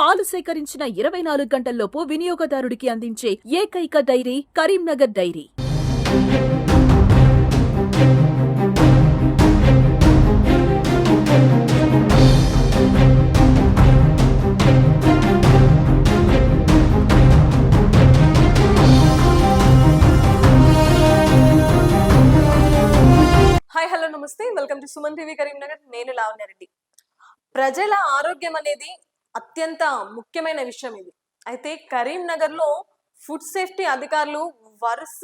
పాలు సేకరించిన ఇరవై నాలుగు గంటల్లోపు వినియోగదారుడికి అందించే ఏకైక dairy Karimnagar dairy. Hi hello namaste. Welcome to Suman TV Karimnagar నేను లావణ్యారెడ్డి ప్రజల ఆరోగ్యం అనేది అత్యంత ముఖ్యమైన విషయం ఇది. అయితే కరీంనగర్లో ఫుడ్ సేఫ్టీ అధికారులు వరుస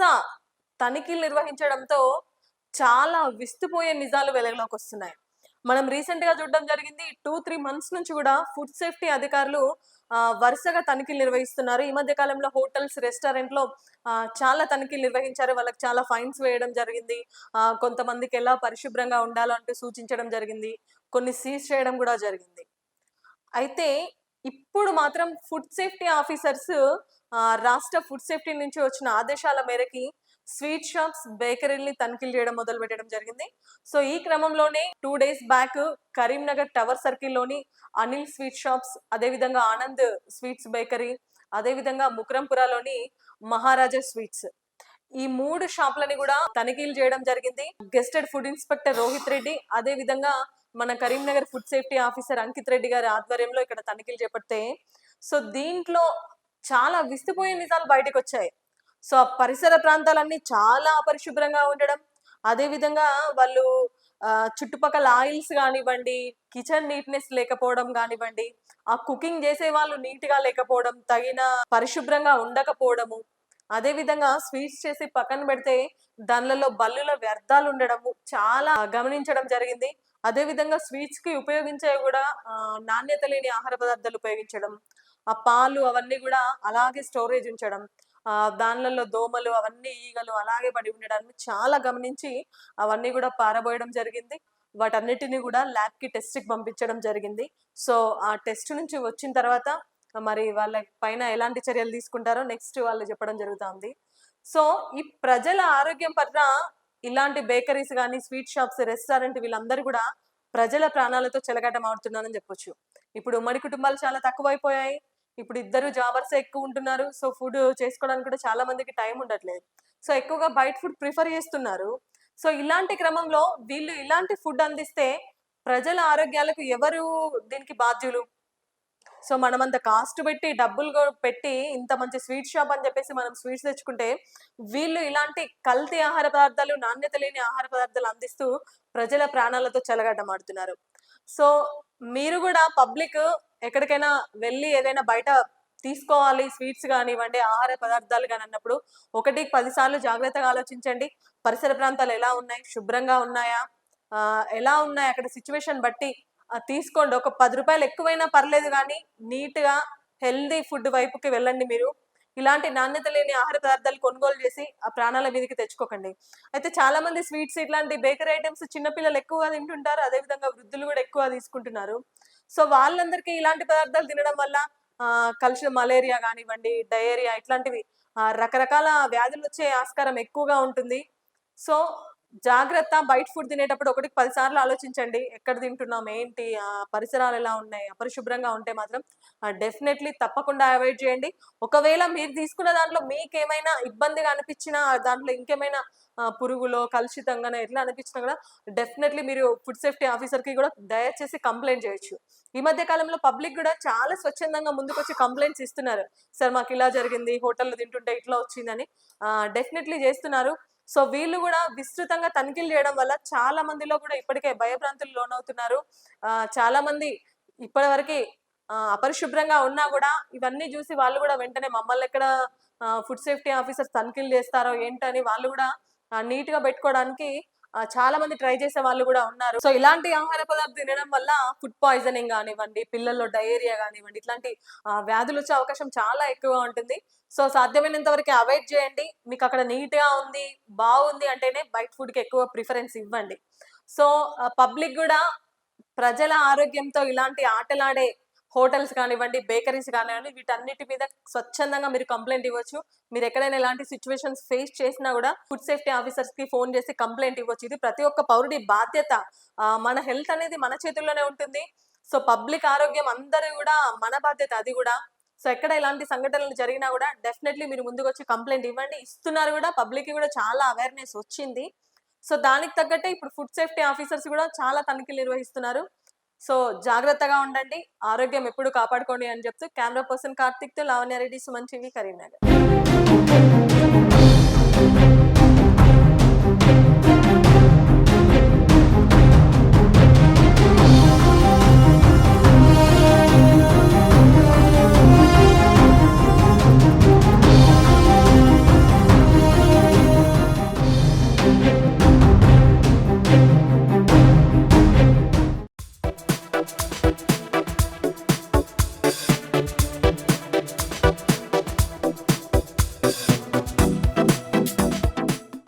తనిఖీలు నిర్వహించడంతో చాలా విస్తుపోయే నిజాలు వెలుగులోకి వస్తున్నాయి. మనం రీసెంట్గా చూడడం జరిగింది టూ త్రీ మంత్స్ నుంచి కూడా ఫుడ్ సేఫ్టీ అధికారులు వరుసగా తనిఖీలు నిర్వహిస్తున్నారు. ఈ మధ్య కాలంలో హోటల్స్ రెస్టారెంట్లో చాలా తనిఖీలు నిర్వహించారు. వాళ్ళకి చాలా ఫైన్స్ వేయడం జరిగింది. కొంతమందికి ఎలా పరిశుభ్రంగా ఉండాలంటూ సూచించడం జరిగింది. కొన్ని సీజ్ చేయడం కూడా జరిగింది. అయితే ఇప్పుడు మాత్రం ఫుడ్ సేఫ్టీ ఆఫీసర్స్ రాష్ట్ర ఫుడ్ సేఫ్టీ నుంచి వచ్చిన ఆదేశాల మేరకి స్వీట్ షాప్స్ బేకరీల్ని తనిఖీలు చేయడం మొదలు పెట్టడం జరిగింది. సో ఈ క్రమంలోనే two days back Karimnagar tower సర్కిల్లోని Anil sweet shops అదేవిధంగా ఆనంద్ స్వీట్స్ బేకరీ అదేవిధంగా ముక్రంపురాలోని మహారాజా స్వీట్స్. ఈ మూడు షాపులని కూడా తనిఖీలు చేయడం జరిగింది. Gazetted food inspector Rohit Reddy అదే విధంగా మన Karimnagar food safety officer Ankit Reddy గారి ఆధ్వర్యంలో ఇక్కడ తనిఖీలు చేపడితే సో దీంట్లో చాలా విస్తుపోయే నిజాలు బయటకు వచ్చాయి సో ఆ పరిసర ప్రాంతాలన్నీ చాలా అపరిశుభ్రంగా ఉండడం అదే విధంగా వాళ్ళు చుట్టుపక్కల ఆయిల్స్ కానివ్వండి కిచెన్ నీట్నెస్ లేకపోవడం కానివ్వండి ఆ కుకింగ్ చేసే వాళ్ళు నీట్గా లేకపోవడం తగిన పరిశుభ్రంగా ఉండకపోవడము అదేవిధంగా స్వీట్స్ చేసి పక్కన పెడితే దానిలలో బల్లుల వ్యర్థాలు ఉండడము చాలా గమనించడం జరిగింది. అదే విధంగా స్వీట్స్కి ఉపయోగించేవి కూడా నాణ్యత లేని ఆహార పదార్థాలు ఉపయోగించడం ఆ పాలు అవన్నీ కూడా అలాగే స్టోరేజ్ ఉంచడం దానిలలో దోమలు అవన్నీ ఈగలు అలాగే పడి ఉండడాన్ని చాలా గమనించి అవన్నీ కూడా పారబోయడం జరిగింది. వాటన్నిటిని కూడా ల్యాబ్కి టెస్ట్కి పంపించడం జరిగింది. సో ఆ టెస్ట్ నుంచి వచ్చిన తర్వాత మరి వాళ్ళ పైన ఎలాంటి చర్యలు తీసుకుంటారో నెక్స్ట్ వాళ్ళు చెప్పడం జరుగుతుంది. సో ఈ ప్రజల ఆరోగ్యం పట్ల ఇలాంటి బేకరీస్ కానీ స్వీట్ షాప్స్ రెస్టారెంట్ వీళ్ళందరూ కూడా ప్రజల ప్రాణాలతో చెలగాటం ఆడుతున్నారని చెప్పొచ్చు. ఇప్పుడు ఉమ్మడి కుటుంబాలు చాలా తక్కువైపోయాయి. ఇప్పుడు ఇద్దరు జాబర్స్ ఎక్కువ ఉంటున్నారు. సో ఫుడ్ చేసుకోవడానికి కూడా చాలా మందికి టైం ఉండట్లేదు. సో ఎక్కువగా బయట ఫుడ్ ప్రిఫర్ చేస్తున్నారు. సో ఇలాంటి క్రమంలో వీళ్ళు ఇలాంటి ఫుడ్ అందిస్తే ప్రజల ఆరోగ్యాలకు ఎవరు దీనికి బాధ్యులు? సో మనం అంత కాస్ట్ పెట్టి డబ్బులు కూడా పెట్టి ఇంత మంచి స్వీట్ షాప్ అని చెప్పేసి మనం స్వీట్స్ తెచ్చుకుంటే వీళ్ళు ఇలాంటి కల్తీ ఆహార పదార్థాలు నాణ్యత లేని ఆహార పదార్థాలు అందిస్తూ ప్రజల ప్రాణాలతో చెలగాటమాడుతున్నారు సో మీరు కూడా పబ్లిక్ ఎక్కడికైనా వెళ్ళి ఏదైనా బయట తీసుకోవాలి స్వీట్స్ కానివ్వండి ఆహార పదార్థాలు కానీ అన్నప్పుడు ఒకటి పదిసార్లు జాగ్రత్తగా ఆలోచించండి. పరిసర ప్రాంతాలు ఎలా ఉన్నాయి? శుభ్రంగా ఉన్నాయా? ఎలా ఉన్నాయి? అక్కడ సిచ్యువేషన్ బట్టి తీసుకోండి. ఒక పది రూపాయలు ఎక్కువైనా పర్లేదు కానీ నీట్గా హెల్దీ ఫుడ్ వైపుకి వెళ్ళండి మీరు. ఇలాంటి నాణ్యత లేని ఆహార పదార్థాలు కొనుగోలు చేసి ఆ ప్రాణాల మీదకి తెచ్చుకోకండి. అయితే చాలా మంది స్వీట్స్ ఇట్లాంటి బేకరీ ఐటమ్స్ చిన్నపిల్లలు ఎక్కువగా తింటుంటారు. అదేవిధంగా వృద్ధులు కూడా ఎక్కువ తీసుకుంటున్నారు. సో వాళ్ళందరికీ ఇలాంటి పదార్థాలు తినడం వల్ల ఆ, కలుషిత మలేరియా కానివ్వండి డయేరియా ఇట్లాంటివి రకరకాల వ్యాధులు వచ్చే ఆస్కారం ఎక్కువగా ఉంటుంది. సో జాగ్రత్త బయట ఫుడ్ తినేటప్పుడు ఒకటికి పది సార్లు ఆలోచించండి. ఎక్కడ తింటున్నాం ఏంటి పరిసరాలు ఎలా ఉన్నాయి అపరిశుభ్రంగా ఉంటే మాత్రం డెఫినెట్లీ తప్పకుండా అవాయిడ్ చేయండి. ఒకవేళ మీరు తీసుకున్న దాంట్లో మీకు ఏమైనా ఇబ్బందిగా అనిపించినా దాంట్లో ఇంకేమైనా పురుగులో కలుషితంగానే ఎట్లా అనిపించినా కూడా డెఫినెట్లీ మీరు ఫుడ్ సేఫ్టీ ఆఫీసర్కి కూడా దయచేసి కంప్లైంట్ చేయొచ్చు. ఈ మధ్య కాలంలో పబ్లిక్ కూడా చాలా స్వచ్ఛందంగా ముందుకు వచ్చి కంప్లైంట్స్ ఇస్తున్నారు. సార్ మాకు ఇలా జరిగింది హోటల్లో తింటుంటే ఇట్లా వచ్చిందని. డెఫినెట్లీ చేస్తున్నారు. సో వీళ్ళు కూడా విస్తృతంగా తనిఖీలు చేయడం వల్ల చాలా మందిలో కూడా ఇప్పటికే భయభ్రాంతులు లోనవుతున్నారు. ఆ, చాలా మంది ఇప్పటి వరకు అపరిశుభ్రంగా ఉన్నా కూడా ఇవన్నీ చూసి వాళ్ళు కూడా వెంటనే మమ్మల్ని ఎక్కడ ఫుడ్ సేఫ్టీ ఆఫీసర్స్ తనిఖీలు చేస్తారో ఏంటని వాళ్ళు కూడా నీట్గా పెట్టుకోవడానికి చాలా మంది ట్రై చేసే వాళ్ళు కూడా ఉన్నారు. సో ఇలాంటి ఆహార పదార్థం తినడం వల్ల ఫుడ్ పాయిజనింగ్ కానివ్వండి పిల్లల్లో డయేరియా కానివ్వండి ఇట్లాంటి వ్యాధులు వచ్చే అవకాశం చాలా ఎక్కువగా ఉంటుంది. సో సాధ్యమైనంత వరకు అవాయిడ్ చేయండి. మీకు అక్కడ నీట్గా ఉంది బాగుంది అంటేనే బయట ఫుడ్కి ఎక్కువ ప్రిఫరెన్స్ ఇవ్వండి. సో పబ్లిక్ కూడా ప్రజల ఆరోగ్యంతో ఇలాంటి ఆటలాడే హోటల్స్ కానివ్వండి బేకరీస్ కానివ్వండి వీటన్నిటి మీద స్వచ్ఛందంగా మీరు కంప్లైంట్ ఇవ్వచ్చు. మీరు ఎక్కడైనా ఇలాంటి సిచ్యువేషన్స్ ఫేస్ చేసినా కూడా ఫుడ్ సేఫ్టీ ఆఫీసర్స్కి ఫోన్ చేసి కంప్లైంట్ ఇవ్వచ్చు. ఇది ప్రతి ఒక్క పౌరుడి బాధ్యత. మన హెల్త్ అనేది మన చేతుల్లోనే ఉంటుంది. సో పబ్లిక్ ఆరోగ్యం అందరూ కూడా మన బాధ్యత అది కూడా. సో ఎక్కడ ఇలాంటి సంఘటనలు జరిగినా కూడా డెఫినెట్లీ మీరు ముందుకు వచ్చి కంప్లైంట్ ఇవ్వండి. ఇస్తున్నారు కూడా పబ్లిక్ కూడా చాలా అవేర్నెస్ వచ్చింది. సో దానికి తగ్గట్టే ఇప్పుడు ఫుడ్ సేఫ్టీ ఆఫీసర్స్ కూడా చాలా తనిఖీలు నిర్వహిస్తున్నారు. సో జాగ్రత్తగా ఉండండి. ఆరోగ్యం ఎప్పుడు కాపాడుకోండి అని చెప్తూ కెమెరా పర్సన్ కార్తిక్తో లావణ్యారెడ్డి సుమన్ టీవీ కరీంనగర్.